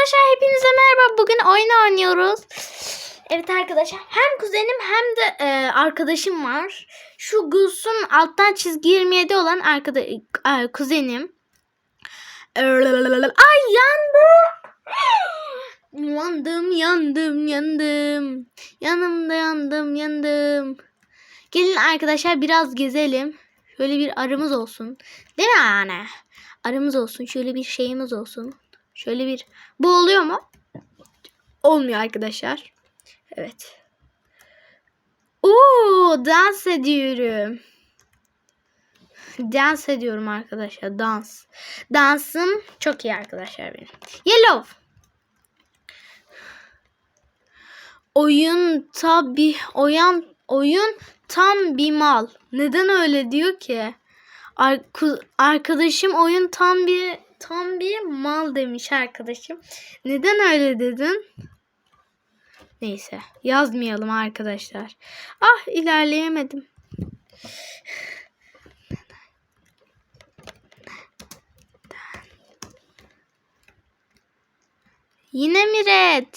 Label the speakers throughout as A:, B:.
A: arkadaşlar hepinize merhaba. Bugün oyun oynuyoruz. Evet arkadaşlar hem kuzenim hem de e, arkadaşım var. Şu Gülsüm alttan çizgi 27 olan arkada e, kuzenim. Ay yandım. Yandım yandım yandım. Yanımda yandım yandım. Gelin arkadaşlar biraz gezelim. Şöyle bir arımız olsun. Değil mi anne? Arımız olsun. Şöyle bir şeyimiz olsun. Şöyle bir. Bu oluyor mu? Olmuyor arkadaşlar. Evet. Oo, dans ediyorum. Dans ediyorum arkadaşlar. Dans. Dansım çok iyi arkadaşlar benim. Yellow. Oyun tabi oyun oyun tam bir mal. Neden öyle diyor ki? Arkadaşım oyun tam bir tam bir mal demiş arkadaşım. Neden öyle dedin? Neyse yazmayalım arkadaşlar. Ah ilerleyemedim. Yine mi red?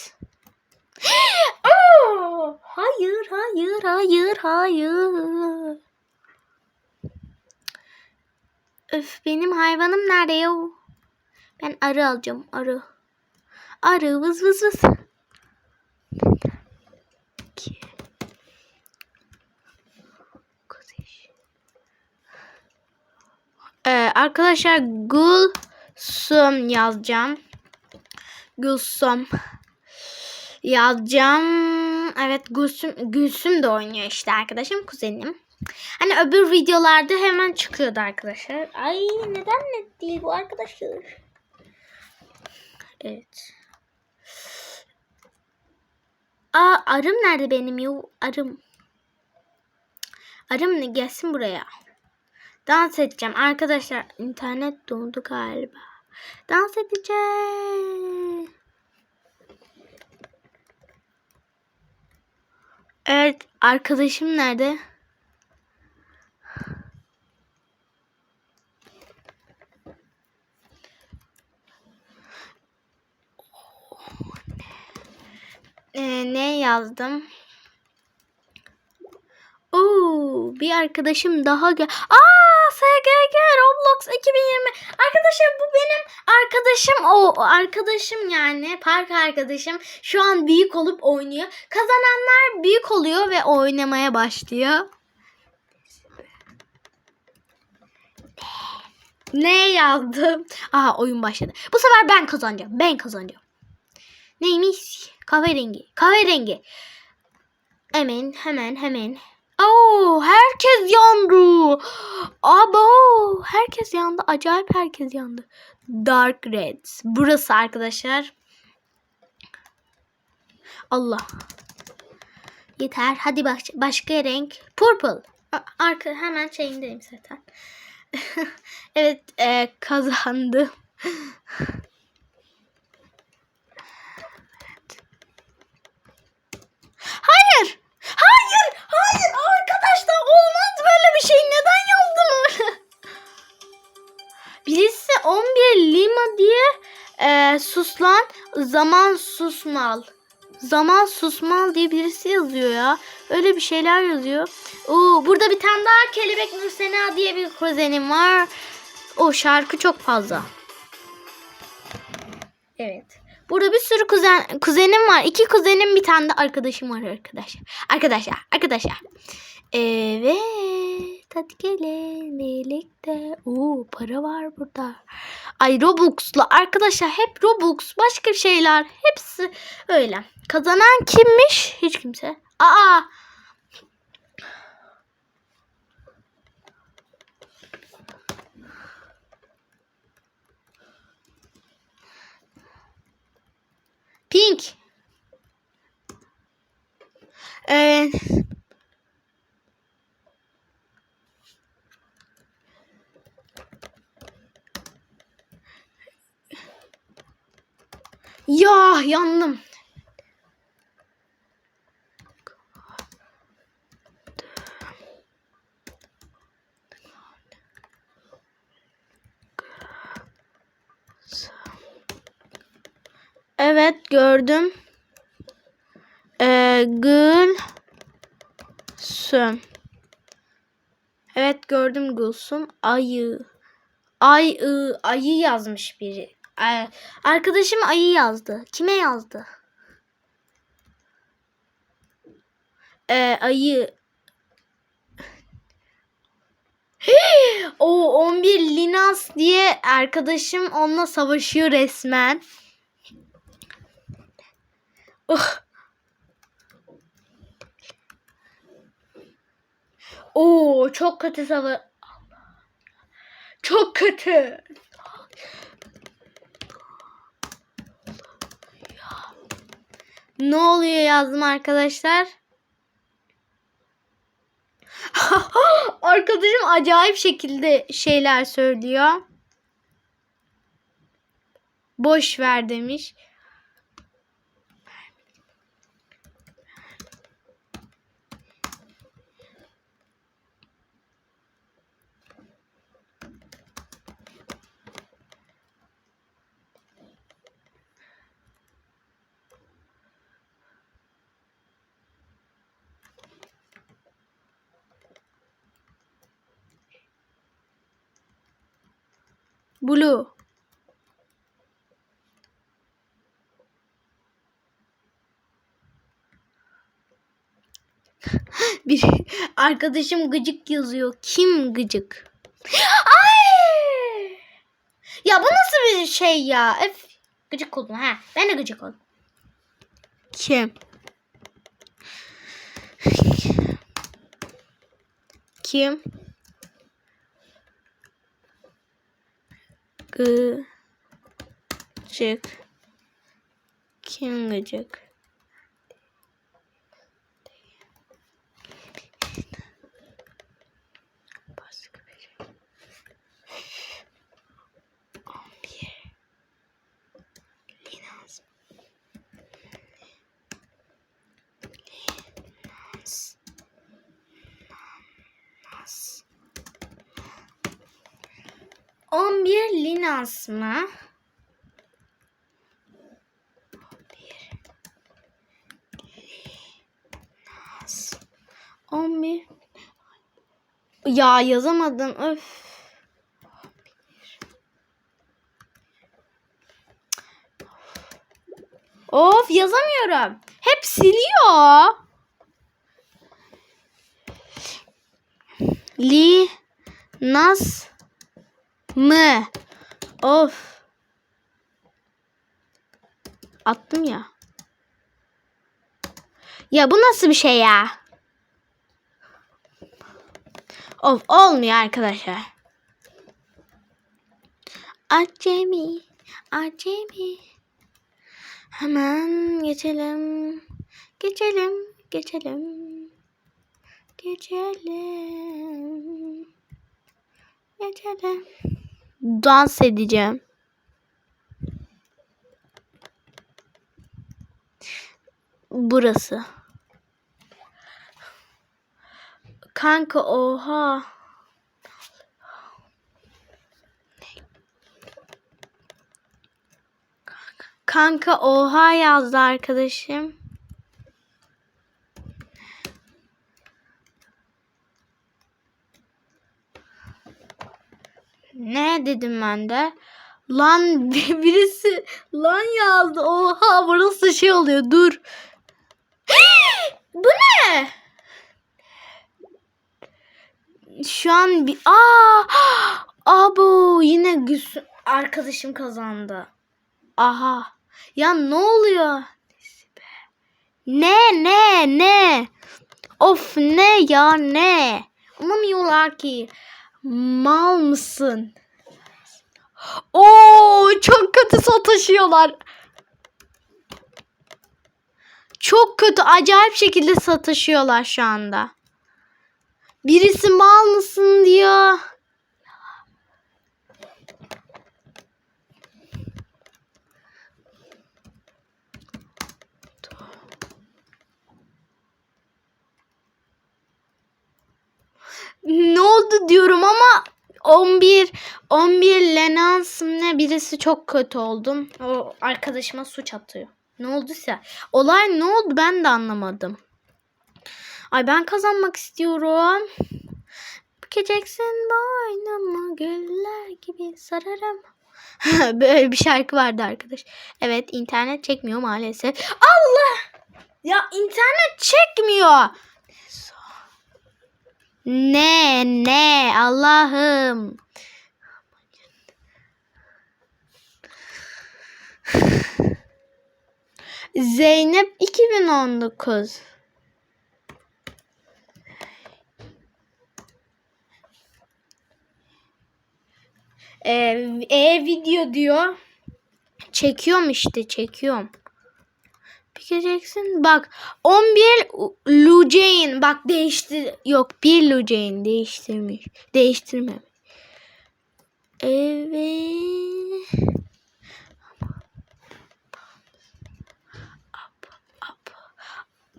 A: Hayır, hayır, hayır, hayır. Öf benim hayvanım nerede ya? Ben arı alacağım arı. Arı vız vız vız. Ee, arkadaşlar Gulsum yazacağım. Gülsüm yazacağım. Evet Gülsüm, Gülsüm de oynuyor işte arkadaşım kuzenim. Hani öbür videolarda hemen çıkıyordu arkadaşlar. Ay neden net değil bu arkadaşlar? Evet. Aa arım nerede benim yo arım. Arım ne gelsin buraya. Dans edeceğim arkadaşlar. İnternet dondu galiba. Dans edeceğim. Evet arkadaşım nerede? Ee, ne yazdım? Oo, bir arkadaşım daha gel. Aa, SGG Roblox 2020. Arkadaşlar bu benim arkadaşım o arkadaşım yani park arkadaşım. Şu an büyük olup oynuyor. Kazananlar büyük oluyor ve oynamaya başlıyor. Ne yazdım? Aha oyun başladı. Bu sefer ben kazanacağım. Ben kazanacağım. Neymiş? Kahverengi. Kahverengi. Hemen hemen hemen. Oo, herkes yandı. Abo, herkes yandı. Acayip herkes yandı. Dark Red. Burası arkadaşlar. Allah. Yeter. Hadi baş başka renk. Purple. Arka hemen şeyindeyim zaten. evet, e, kazandım. 11 Lima diye e, suslan zaman susmal. Zaman susmal diye birisi yazıyor ya. Öyle bir şeyler yazıyor. Oo, burada bir tane daha Kelebek Nursena diye bir kuzenim var. O şarkı çok fazla. Evet. Burada bir sürü kuzen kuzenim var. İki kuzenim bir tane de arkadaşım var arkadaşlar. Arkadaşlar, arkadaşlar. Evet. Hadi gelin birlikte. Oo para var burada. Ay Robux'la arkadaşlar hep Robux başka şeyler hepsi öyle. Kazanan kimmiş? Hiç kimse. Aa Pink. Ee, ya yandım. Evet gördüm. Ee, Gülsüm. Evet gördüm Gülsüm. Ayı. Ay ı, ayı yazmış biri. Ay- Arkadaşım ayı yazdı. Kime yazdı? Ee, ayı. o 11 Linas diye arkadaşım onunla savaşıyor resmen. Oh. Oo çok kötü sava Çok kötü. Ne oluyor yazdım arkadaşlar. Arkadaşım acayip şekilde şeyler söylüyor. Boş ver demiş. Blue. Bir arkadaşım gıcık yazıyor. Kim gıcık? Ay! Ya bu nasıl bir şey ya? Öf. Gıcık oldum ha. Ben de gıcık oldum. Kim? Kim? Gıcık. Kim gıcık? 11 Linas mı? 11 Linas. 11 Ya yazamadım. Öf. Of yazamıyorum. Hep siliyor. Li Nas mı? Of. Attım ya. Ya bu nasıl bir şey ya? Of olmuyor arkadaşlar. Acemi, acemi. Hemen geçelim. Geçelim, geçelim. Geçelim. Geçelim. Dans edeceğim. Burası. Kanka oha. Kanka oha yazdı arkadaşım. Ne dedim ben de? Lan birisi lan yazdı. Oha burası şey oluyor. Dur. Bu ne? Şu an bir aa abo yine Gülsüm arkadaşım kazandı. Aha. Ya ne oluyor? Ne ne ne? Of ne ya ne? Anlamıyorlar ki. Mal mısın? Oo çok kötü sataşıyorlar. Çok kötü acayip şekilde sataşıyorlar şu anda. Birisi mal mısın diyor. Ne oldu diyorum ama 11 11 Lenans ne birisi çok kötü oldum. O arkadaşıma suç atıyor. Ne olduysa. Olay ne oldu ben de anlamadım. Ay ben kazanmak istiyorum. Bükeceksin boynumu güller gibi sararım. Böyle bir şarkı vardı arkadaş. Evet internet çekmiyor maalesef. Allah! Ya internet çekmiyor. Ne ne Allah'ım. Zeynep 2019. Ee, e video diyor. Çekiyorum işte çekiyorum. Pikeceksin. Bak 11 Lucein. Bak değiştir. Yok 1 Lucein değiştirmiş. Değiştirmemiş. Evet.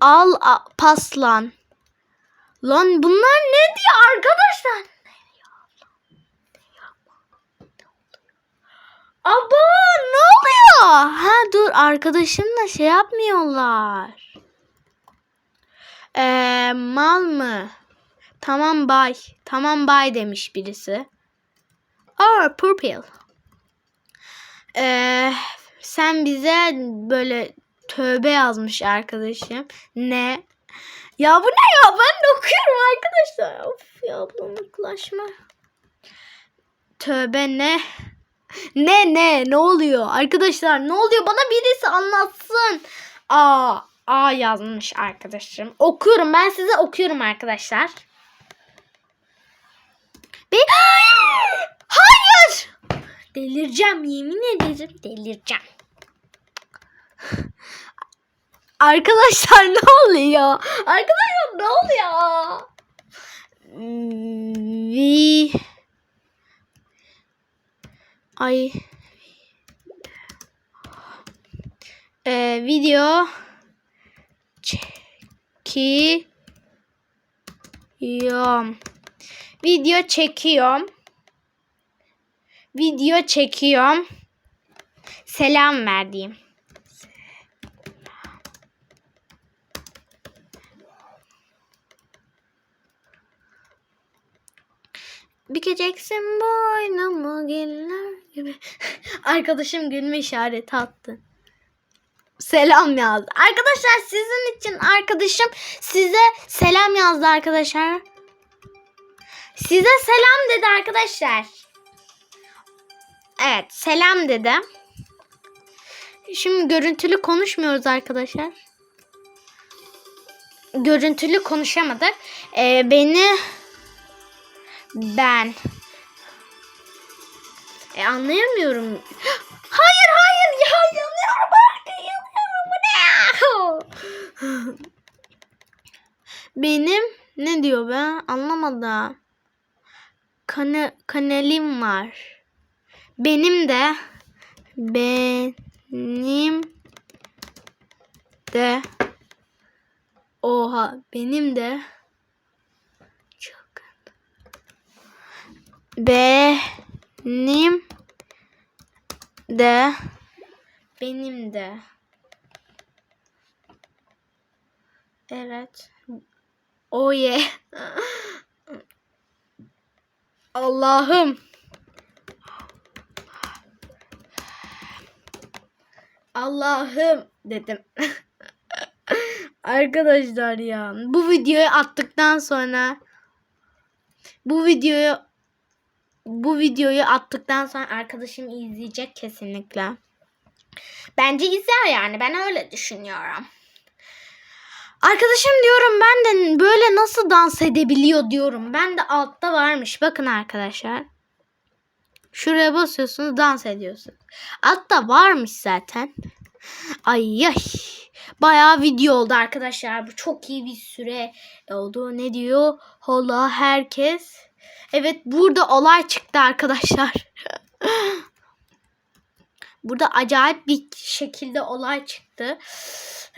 A: Al a, paslan. Lan bunlar ne diyor arkadaşlar? Aba ne oluyor? Ha dur arkadaşımla şey yapmıyorlar. Ee, mal mı? Tamam bay. Tamam bay demiş birisi. Oh purple. Ee, sen bize böyle tövbe yazmış arkadaşım. Ne? Ya bu ne ya? Ben de okuyorum arkadaşlar. Of ya bulanıklaşma. Tövbe ne? Ne ne ne oluyor? Arkadaşlar ne oluyor? Bana birisi anlatsın. Aa, A yazmış arkadaşım. Okuyorum. Ben size okuyorum arkadaşlar. Be Hayır! Delireceğim. Yemin ederim delireceğim. Arkadaşlar ne oluyor? Arkadaşlar ne oluyor? Vi Ay ee, video çekiyorum. Video çekiyorum. Video çekiyorum. Selam verdiğim. Bükeceksin boynumu geller gibi. Arkadaşım gülme işareti attı. Selam yazdı. Arkadaşlar sizin için arkadaşım size selam yazdı arkadaşlar. Size selam dedi arkadaşlar. Evet selam dedi. Şimdi görüntülü konuşmuyoruz arkadaşlar. Görüntülü konuşamadık. Ee, beni ben e, anlayamıyorum. Hayır hayır ya yanıyorum bak yanıyorum bu ne? Benim ne diyor be anlamadım. Kana, kanalim var. Benim de benim de oha benim de benim de benim de. Evet. O ye Allah'ım. Allah'ım dedim. Arkadaşlar ya bu videoyu attıktan sonra bu videoyu bu videoyu attıktan sonra arkadaşım izleyecek kesinlikle. Bence izler yani ben öyle düşünüyorum. Arkadaşım diyorum ben de böyle nasıl dans edebiliyor diyorum. Ben de altta varmış. Bakın arkadaşlar. Şuraya basıyorsunuz dans ediyorsunuz. Altta varmış zaten. Ay ay. Bayağı video oldu arkadaşlar. Bu çok iyi bir süre oldu. Ne diyor? Hola herkes. Evet burada olay çıktı arkadaşlar. burada acayip bir şekilde olay çıktı.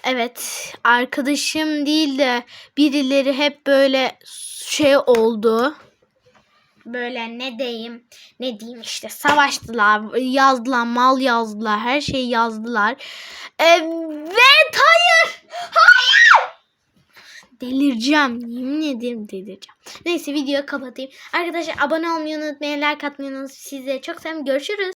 A: Evet arkadaşım değil de birileri hep böyle şey oldu. böyle ne diyeyim ne diyeyim işte savaştılar yazdılar mal yazdılar her şeyi yazdılar. Evet hayır hayır delireceğim yemin ederim delireceğim. Neyse videoyu kapatayım. Arkadaşlar abone olmayı unutmayın like atmayı unutmayın. Size çok seviyorum görüşürüz.